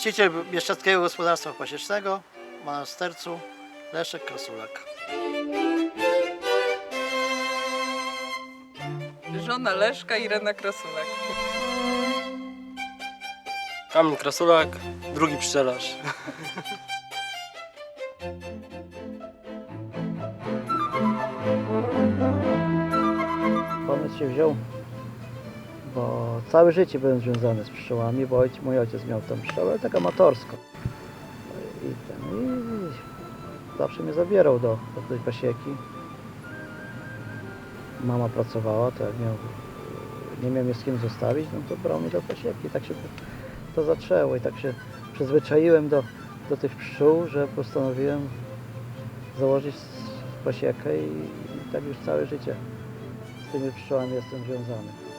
Właściciel Bieszczadzkiego Gospodarstwa Pasiecznego, monastercu Leszek Krasulak. Żona Leszka Irena Krasulak. Kamil Krasulak, drugi pszczelarz. Pomysł się wziął, bo całe życie byłem związany z pszczołami, bo ojciec, mój ojciec miał tą pszczołę tak amatorsko. I, ten, i zawsze mnie zabierał do, do tej pasieki. Mama pracowała, to jak miał, nie miałem z kim zostawić, no to brał mnie do pasieki. Tak się to zaczęło i tak się przyzwyczaiłem do, do tych pszczół, że postanowiłem założyć pasiekę i, i tak już całe życie z tymi pszczołami jestem związany.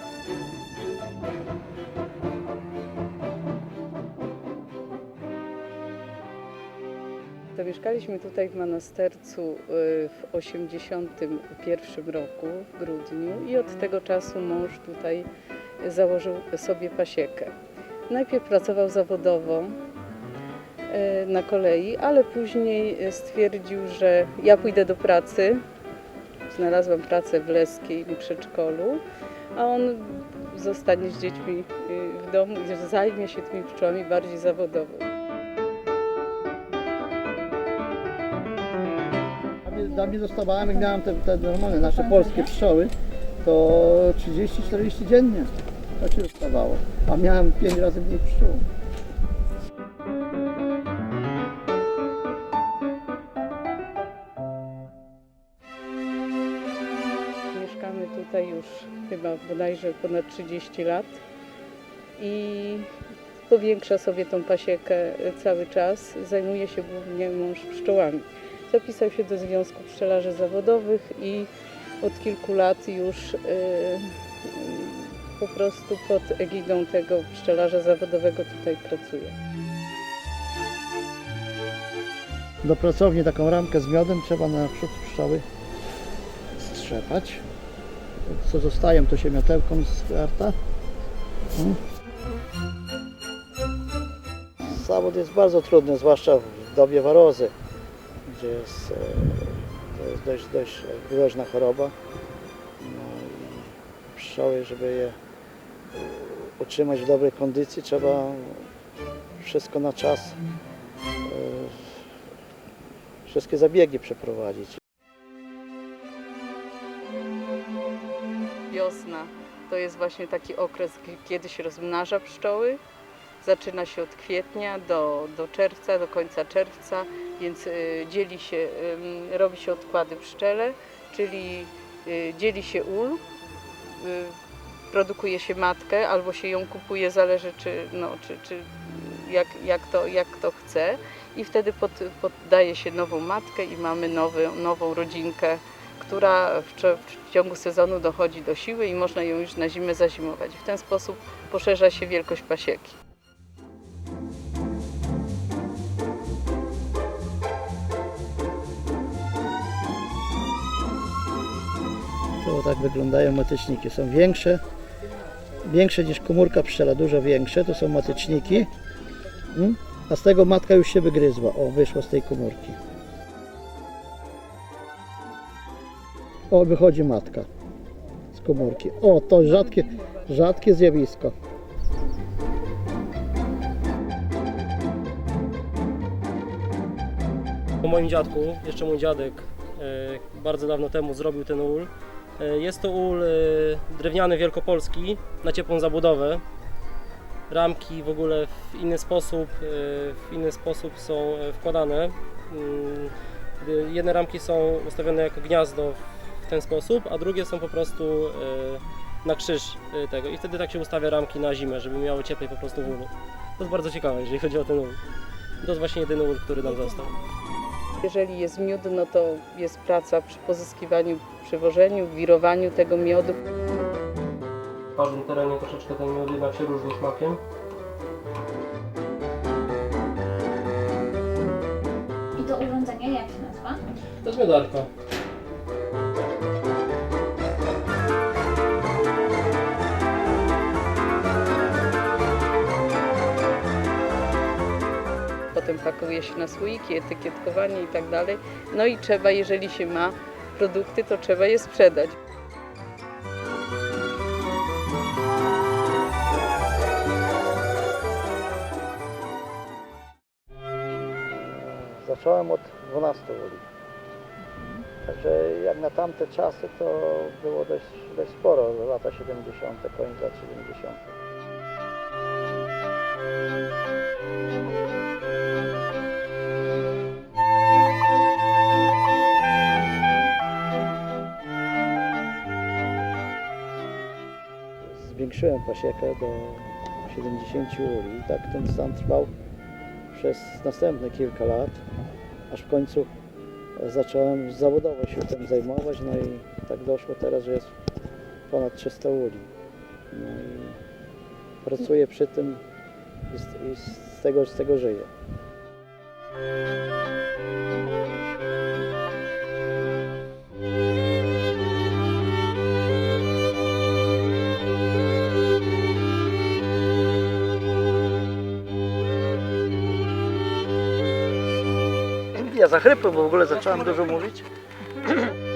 Zamieszkaliśmy tutaj w Monastercu y, w 81 roku, w grudniu i od tego czasu mąż tutaj założył sobie pasiekę. Najpierw pracował zawodowo y, na kolei, ale później stwierdził, że ja pójdę do pracy. Znalazłam pracę w Leskim przedszkolu, a on zostanie z dziećmi y, w domu i zajmie się tymi pszczołami bardziej zawodowo. Dawniej dostawałem, jak miałem te, te normalne nasze polskie pszczoły, to 30-40 dziennie. To się dostawało. A miałem 5 razy mniej pszczół. Tutaj już chyba bodajże ponad 30 lat i powiększa sobie tą pasiekę cały czas. Zajmuje się głównie mąż pszczołami. Zapisał się do Związku Pszczelarzy Zawodowych i od kilku lat już y, po prostu pod egidą tego pszczelarza zawodowego tutaj pracuje. Do pracowni taką ramkę z miodem trzeba na przód pszczoły strzepać. Co zostają, to się miotełką skarta. Mm. Zawód jest bardzo trudny, zwłaszcza w dobie warozy, gdzie jest, e, to jest dość, dość groźna choroba. No i pszczoły, żeby je e, utrzymać w dobrej kondycji, trzeba wszystko na czas e, wszystkie zabiegi przeprowadzić. Wiosna to jest właśnie taki okres, kiedy się rozmnaża pszczoły. Zaczyna się od kwietnia do, do czerwca, do końca czerwca, więc y, dzieli się, robi się odkłady pszczele, czyli y, dzieli się ul, y, produkuje się matkę albo się ją kupuje, zależy czy, no, czy, czy jak, jak, to, jak to chce. I wtedy pod, poddaje się nową matkę i mamy nowy, nową rodzinkę która w, w ciągu sezonu dochodzi do siły i można ją już na zimę zazimować. W ten sposób poszerza się wielkość pasieki. To tak wyglądają matyczniki. Są większe, większe niż komórka pszczela, dużo większe. To są matyczniki. Mm? A z tego matka już się wygryzła. O, wyszła z tej komórki. O, wychodzi matka z komórki. O, to rzadkie, rzadkie zjawisko. Po moim dziadku, jeszcze mój dziadek e, bardzo dawno temu zrobił ten ul. E, Jest to ul e, drewniany wielkopolski na ciepłą zabudowę. Ramki w ogóle w inny sposób, w inny sposób są wkładane. Mm, Jedne ramki są ustawione jako gniazdo ten sposób, a drugie są po prostu e, na krzyż e, tego. I wtedy tak się ustawia ramki na zimę, żeby miały cieplej po prostu w ulu. To jest bardzo ciekawe, jeżeli chodzi o ten ul. To jest właśnie jedyny ul, który nam został. Jeżeli jest miód, no to jest praca przy pozyskiwaniu, przywożeniu, wirowaniu tego miodu. W każdym terenie troszeczkę ten miód jednak się różni smakiem. I to urządzenie jak się nazywa? To jest miodarka. Pakuje się na słoiki, etykietkowanie i tak dalej. No i trzeba, jeżeli się ma produkty, to trzeba je sprzedać. Zacząłem od 12 uli. Także jak na tamte czasy to było dość, dość sporo, lata 70., koniec lat 70. Zwiększyłem pasiekę do 70 uli i tak ten stan trwał przez następne kilka lat, aż w końcu zacząłem zawodowo się tym zajmować, no i tak doszło teraz, że jest ponad 300 uli. No i pracuję przy tym i z, tego, z tego żyję. ja zachrypłem, bo w ogóle zacząłem dużo mówić.